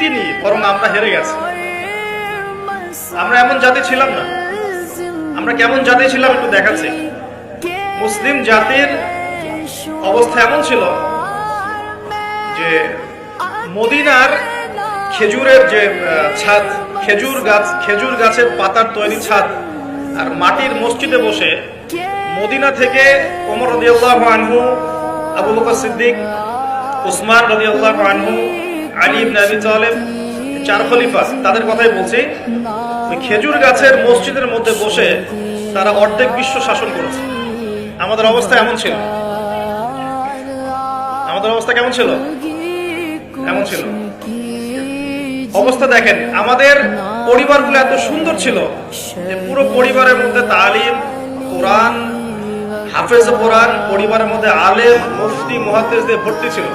জিতিনি বরং আমরা হেরে গেছি। আমরা এমন জাতি ছিলাম না। আমরা কেমন জাতি ছিলাম একটু দেখাচ্ছি। মুসলিম জাতির অবস্থা এমন ছিল যে মদিনার খেজুরের যে ছাদ, খেজুর গাছ, খেজুর গাছের পাতার তৈরি ছাদ আর মাটির মসজিদে বসে মদিনা থেকে ওমর রদিয়াল্লাহু আনহু, আবু বকর সিদ্দিক, উসমান রদিয়াল্লাহু আনহু আলী ইবনে আবি তালেব, চার খলিফা, তাদের কথাই বলছি খেজুর গাছের মসজিদের মধ্যে বসে তারা অর্ধেক বিশ্ব শাসন করেছে। আমাদের অবস্থা এমন ছিল। আমাদের অবস্থা কেমন ছিল? এমন ছিল। অবস্থা দেখেন, আমাদের পরিবারগুলো এত সুন্দর ছিল যে পুরো পরিবারের মধ্যে তালিম, কোরআন, হাফেজ কোরআন, পরিবারের মধ্যে আলেম, মুফতি, মুহাদ্দিস দিয়ে ভর্তি ছিল।